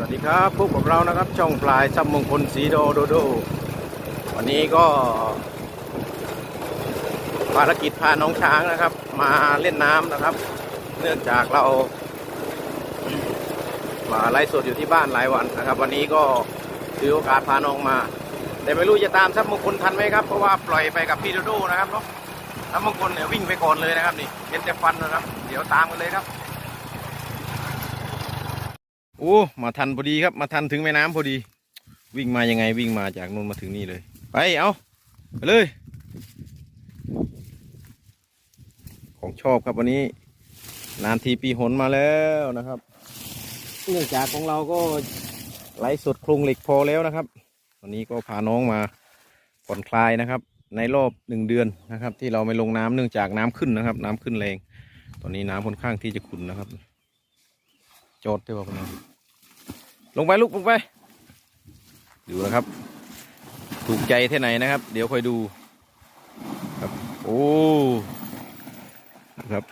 วัสดีครับพบกับเรานะครับ ช่องปลายซับมงคลสีโดโดโด วันนี้ก็ ภารกิจพาน้องช้างนะครับ มาเล่นน้ำนะครับ เนื่องจากเรา มาไล่สดอยู่ที่บ้านหลายวันนะครับ วันนี้ก็ถือโอกาสพาน้องมา แต่ไม่รู้จะตามซับมงคลทันไหมครับ เพราะว่าปล่อยไปกับพี่โดโดนะครับเนาะซับมงคลเนี่ยวิ่งไปก่อนเลยนะครับนี่เห็นแต่ฟันนะครับ เดี๋ยวตามกันเลยครับ โอ้มาทันพอดีครับมาทันถึงแม่น้ำพอดี วิ่งมายังไงวิ่งมาจากนู่นมาถึงนี่เลย ไปเอาไปเลย ของชอบครับวันนี้นานทีปีหนมาแล้วนะครับเนื่องจากของเราก็ไลฟ์สดโครงเหล็กพอแล้วนะครับ วันนี้ก็พาน้องมาผ่อนคลายนะครับ ในรอบหนึ่งเดือนนะครับ ที่เราไม่ลงน้ำเนื่องจากน้ำขึ้นนะครับ น้ำขึ้นแรง ตอนนี้น้ำค่อนข้างที่จะขุ่นนะครับ จอดได้ป่ะคุณน้อง ลงไปลูกลงไป ดูนะครับ ถูกใจเที่ไหนนะครับ เดี๋ยวค่อยดูครับ โอ้นะครับ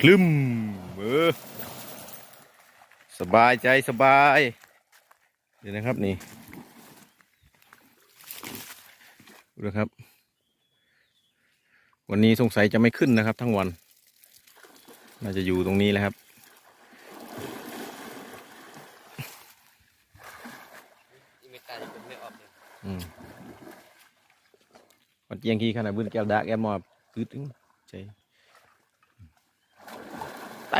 คลึมเออสบายใจสบายเดี๋ยวนะครับนี่ดูนะครับ วันนี้สงสัยจะไม่ขึ้นนะครับ ทั้งวัน น่าจะอยู่ตรงนี้แหละครับ อืมวันเจี ยงขี้ขนาดบื้นแก้วดาแก้วมอบปืดอึ้งใจไต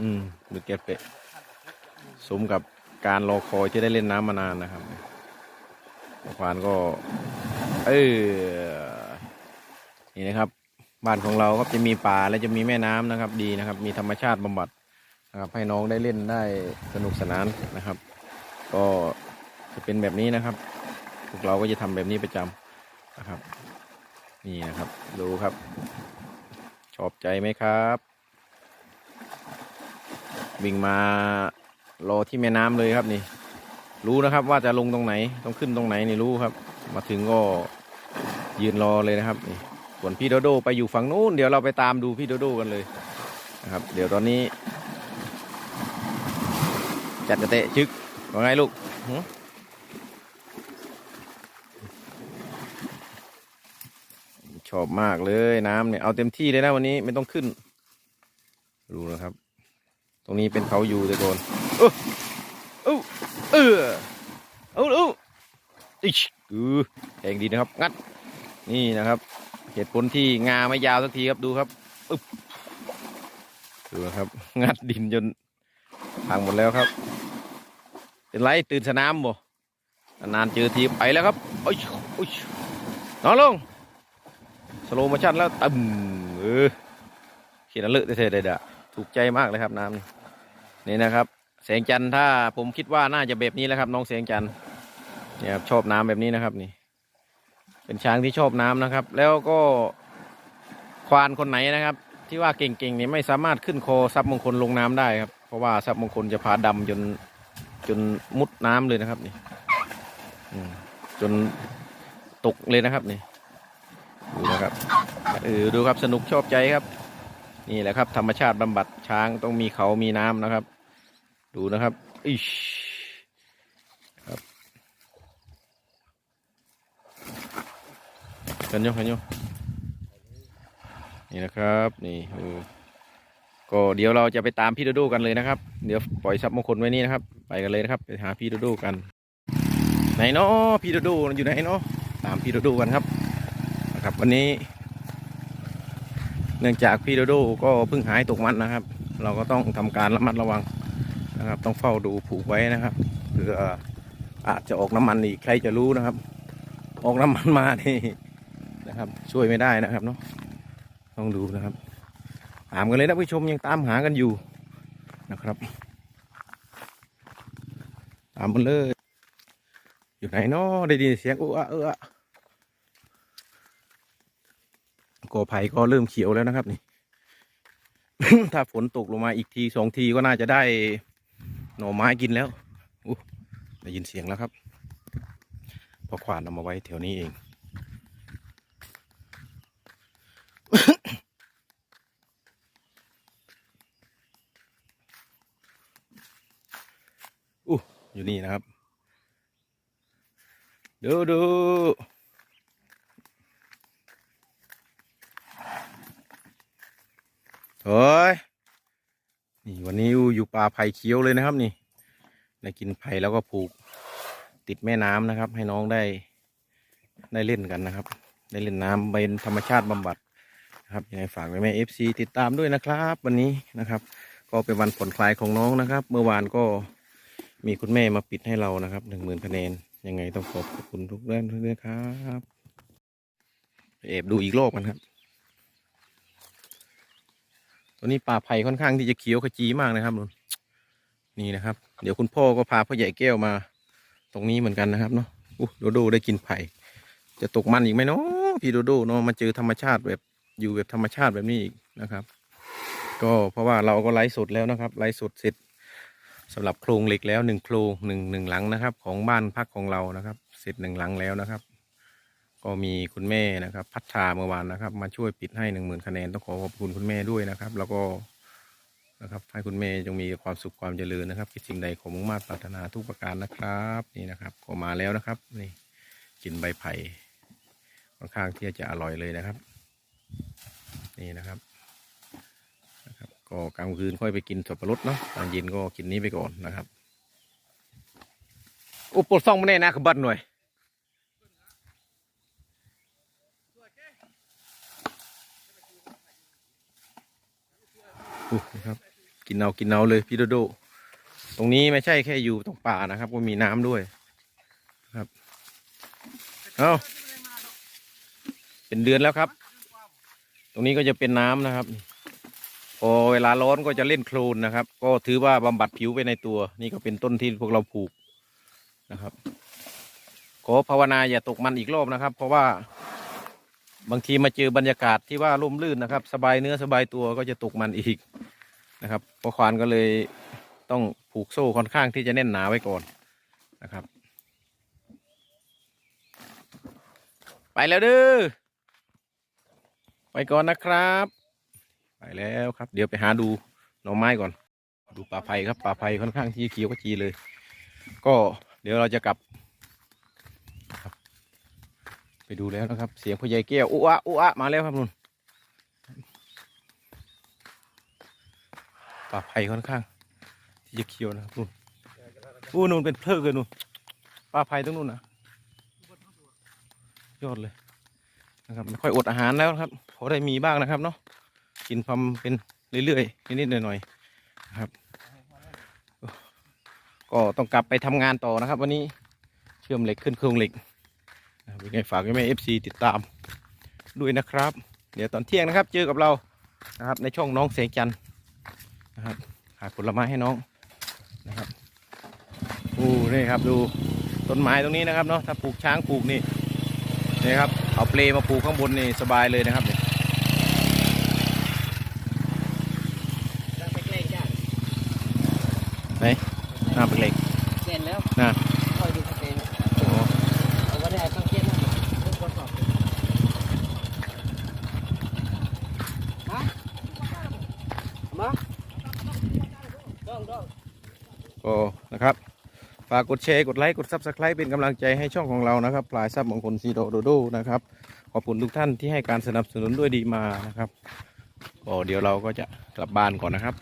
อืมบื้นแก้วเปะสมกับการรอคอยที่ได้เล่นน้ำมานานนะครับควานก็ เออนี่นะครับ บ้านของเราก็จะมีป่าและจะมีแม่น้ำนะครับ ดีนะครับ มีธรรมชาติบำบัดนะครับ ให้น้องได้เล่นได้สนุกสนานนะครับ ก็จะเป็นแบบนี้นะครับ พวกเราก็จะทำแบบนี้ประจำนะครับ นี่นะครับ ดูครับ ชอบใจไหมครับวิ่งมารอที่แม่น้ำเลยครับนี่ รู้นะครับว่าจะลงตรงไหนต้องขึ้นตรงไหนนี่รู้ครับ มาถึงก็ยืนรอเลยนะครับนี่ส่วนพี่โดโดไปอยู่ฝั่งนู้นเดี๋ยวเราไปตามดูพี่โดโดกันเลยนะครับ เดี๋ยวตอนนี้ จัดกระเตะชึกว่าไงลูก ชอบมากเลยน้ำเนี่ยเอาเต็มที่เลยนะวันนี้ไม่ต้องขึ้น ดูนะครับ ตรงนี้เป็นเขาอยู่แต่ก่อนเออเออเออเอาเอาอิชอือแข็งดีนะครับ งัด นี่นะครับ เหตุผลที่งาไม่ยาวสักทีครับดูครับอึบดูนะครับ งัดดินจนพังหมดแล้วครับ เป็นไรตื่นสนามบ่นานเจอทีไปแล้วครับโอ้ยโอ้ยนอนลง สโลมชั่นแล้วตึมเออเขียนเลอะเท่ๆเลยดะถูกใจมากเลยครับน้ำนี่นี่นะครับแสงจันทร์ถ้าผมคิดว่าน่าจะแบบนี้แล้วครับ น้องแสงจันทร์เนี่ยครับชอบน้ำแบบนี้นะครับนี่ เป็นช้างที่ชอบน้ำนะครับ แล้วก็ควานคนไหนนะครับ ที่ว่าเก่งๆนี่ไม่สามารถขึ้นคอซับมงคลลงน้ำได้ครับ เพราะว่าซับมงคลจะพาดำจนจนมุดน้ำเลยนะครับนี่จนตกเลยนะครับนี่ ดูนะครับเออดูครับสนุกชอบใจครับ นี่แหละครับธรรมชาติบำบัดช้างต้องมีเขามีน้ำนะครับ ดูนะครับอิชครับกันยกันโยนี่นะครับนี่โอ้ก็เดี๋ยวเราจะไปตามพี่โดโดกันเลยนะครับ เดี๋ยวปล่อยซับมงคลไว้นี่นะครับ ไปกันเลยนะครับ ไปหาพี่โดโดกันไหนเนาะพี่โดโดอยู่ไหนเนาะตามพี่โดโดกันครับ นะครับ วันนี้ เนื่องจากพี่โดโดก็เพิ่งหายตกมันนะครับ เราก็ต้องทำการระมัดระวังนะครับ ต้องเฝ้าดูผูกไว้นะครับเผื่ออาจจะออกน้ำมันอีกใครจะรู้นะครับ ออกน้ำมันมานี่นะครับ ช่วยไม่ได้นะครับเนาะต้องดูนะครับตามกันเลยนะผู้ชมยังตามหากันอยู่นะครับตามมันเลย อยู่ไหนเนาะได้ยินเสียงอุอเออ อะกอไผ่ก็เริ่มเขียวแล้วนะครับนี่ ถ้าฝนตกลงมาอีกทีสองทีก็น่าจะได้หน่อไม้กินแล้วได้ยินเสียงแล้วครับ พอขวานเอามาไว้แถวนี้เอง อู้อยู่นี่นะครับ ดูดู โอ้ย นี่วันนี้อยู่ป่าไผ่เขียวเลยนะครับนี่ ได้กินไผ่แล้วก็ผูกติดแม่น้ำนะครับ ให้น้องได้ได้เล่นกันนะครับ ได้เล่นน้ำเป็นธรรมชาติบำบัดนะครับยังไงฝากไว้แม่เอฟซีติดตามด้วยนะครับ วันนี้นะครับ ก็เป็นวันผ่อนคลายของน้องนะครับ เมื่อวานก็มีคุณแม่มาปิดให้เรานะครับหนึ่งหมื่นคะแนนยังไงต้องขอบคุณทุกท่านด้วยครับเอบดูอีกรอบกันครับ ตัวนี้ป่าไผ่ค่อนข้างที่จะเขียวขจีมากนะครับนนี่นะครับ เดี๋ยวคุณพ่อก็พาพ่อใหญ่แก้วมา ตรงนี้เหมือนกันนะครับเนาะอู้โดโดได้กินไผ่ จะตกมันอีกไหมเนาะพี่โดโดเนาะมาเจอธรรมชาติแบบอยู่แบบธรรมชาติแบบนี้อีกนะครับ ก็เพราะว่าเราก็ไลฟ์สดแล้วนะครับไลฟ์สดเสร็จสำหรับโครงเหล็กแล้วหนึ่งโครงหนึ่งหนึ่งหลังนะครับ ของบ้านพักของเรานะครับ เสร็จหนึ่งหลังแล้วนะครับ ก็มีคุณแม่นะครับ พัฒนาเมื่อวานนะครับ มาช่วยปิดให้หนึ่งหมื่นคะแนนต้องขอขอบคุณคุณแม่ด้วยนะครับ แล้วก็นะครับให้คุณแม่จงมีความสุขความเจริญนะครับคิดสิ่งใดขอมุ่งมา่ปรารถนาทุกประการนะครับนี่นะครับก็มาแล้วนะครับนี่กินใบไผ่ค่อนข้างที่จะอร่อยเลยนะครับ นี่นะครับนะครับ ก็กลางคืนค่อยไปกินสับปะรดเนาะตอนเย็นก็กินนี้ไปก่อนนะครับอุปสรรคไม่แน่นะขบัดหน่อย นะครับ กินเอากินเอาเลยพี่โดโด ตรงนี้ไม่ใช่แค่อยู่ตรงป่านะครับ ก็มีน้ำด้วยครับเอาเป็นเดือนแล้วครับ ตรงนี้ก็จะเป็นน้ำนะครับ พอเวลาร้อนก็จะเล่นโคลนนะครับ ก็ถือว่าบำบัดผิวไปในตัว นี่ก็เป็นต้นที่พวกเราปลูกนะครับขอภาวนาอย่าตกมันอีกรอบนะครับ เพราะว่า บางทีมาเจอบรรยากาศที่ว่าร่มรื่นนะครับ สบายเนื้อสบายตัวก็จะตกมันอีกนะครับพอควานก็เลยต้องผูกโซ่ค่อนข้างที่จะแน่นหนาไว้ก่อนนะครับ ไปแล้วเด้อไปก่อนนะครับ ไปแล้วครับ เดี๋ยวไปหาดูหน่อไม้ก่อน ดูป่าไผ่ครับป่าไผ่ค่อนข้างที่เขียวกระจีเลย ก็เดี๋ยวเราจะกลับ ไปดูแล้วนะครับ เสียงพ่อใหญ่แก้วอุอะอุอะมาแล้วครับนุ่นป่าไผ่ค่อนข้าง ที่จะเขียวนะครับนุ่นอู้นุ่นเป็นเพลิงเลยนุ่นป่าไผ่ตรงนู้นนะยอดเลยนะครับไม่ค่อยอดอาหารแล้วครับพอได้มีบ้างนะครับเนาะกินความเป็นเรื่อยๆนิดๆหน่อยๆนะครับ ก็ต้องกลับไปทำงานต่อนะครับ วันนี้เชื่อมเหล็กขึ้นโครงเหล็ก นะครับยังไงฝากให้แม่เอฟซีติดตามด้วยนะครับ เดี๋ยวตอนเที่ยงนะครับ เจอกับเรานะครับในช่องน้องเสียงจันทร์นะครับหาผลไม้ให้น้องนะครับโอ้นี่ครับดูต้นไม้ตรงนี้นะครับเนาะถ้าปลูกช้างปลูกนี่นี่ครับเอาเปลมาปลูกข้างบนนี่สบายเลยนะครับเนี่ยตั้งแต่เล็กจ้ะไหนหน้าเป็นเหล็กเห็นแล้วนะ คอยดูสเตน โอ้ เอาไว้ได้ต้องเก็บนะทุกคนบอกฮะมาต้องต้อง ก็นะครับฝากกดแชร์กดไลค์กดซับสไครป์เป็นกำลังใจให้ช่องของเรานะครับพลายทรัพย์มงคลซีโดโดโดนะครับขอบคุณทุกท่านที่ให้การสนับสนุนด้วยดีมานะครับก็เดี๋ยวเราก็จะกลับบ้านก่อนนะครับ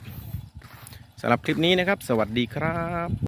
สำหรับคลิปนี้นะครับ สวัสดีครับ